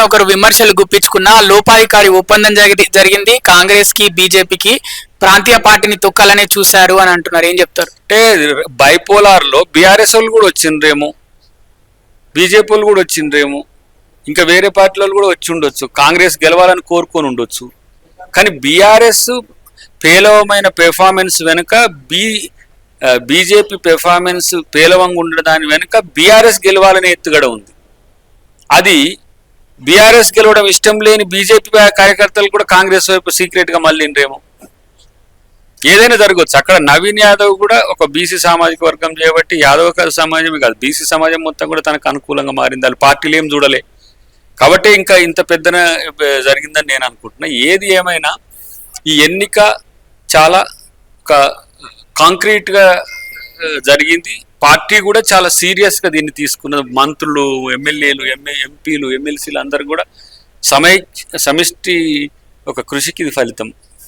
ఒకరిపైన ఒకరు విమర్శలు గుప్పించుకున్న లోపాధికారి ఒప్పందం జరిగింది. కాంగ్రెస్కి బీజేపీకి ప్రాంతీయ పార్టీని తొక్కాలనే చూశారు అని అంటున్నారు. ఏం చెప్తారు? అంటే బైపోలార్లో బీఆర్ఎస్ వాళ్ళు కూడా వచ్చిండ్రేమో. బీజేపీ వాళ్ళు కూడా వచ్చిండ్రేమో. ఇంకా వేరే పార్టీల కూడా వచ్చి ఉండొచ్చు. కాంగ్రెస్ గెలవాలని కోరుకొని ఉండొచ్చు. కానీ బీఆర్ఎస్ పేలవమైన పెర్ఫార్మెన్స్ వెనుక బీ బీజేపీ పెర్ఫార్మెన్స్ పేలవంగా ఉండడం దాని వెనుక బీఆర్ఎస్ గెలవాలనే ఎత్తుగడ ఉంది. అది బీఆర్ఎస్ గెలవడం ఇష్టం లేని బీజేపీ కార్యకర్తలు కూడా కాంగ్రెస్ వైపు సీక్రెట్గా మళ్ళీండ్రేమో. ఏదైనా జరగవచ్చు అక్కడ నవీన్ యాదవ్ కూడా ఒక బీసీ సామాజిక వర్గం చేయబట్టి యాదవ సమాజమే కాదు బీసీ సమాజం మొత్తం కూడా తనకు అనుకూలంగా మారింది. వాళ్ళు పార్టీలు ఏం చూడలే. కాబట్టి ఇంకా ఇంత పెద్దన జరిగిందని నేను అనుకుంటున్నా. ఏది ఏమైనా ఈ ఎన్నిక చాలా ఒక కాంక్రీట్గా జరిగింది. పార్టీ కూడా చాలా సీరియస్గా దీన్ని తీసుకున్న మంత్రులు ఎమ్మెల్యేలు ఎంఏ ఎంపీలు ఎమ్మెల్సీలు అందరూ కూడా సమై సమిష్టి ఒక కృషికి ఇది ఫలితం.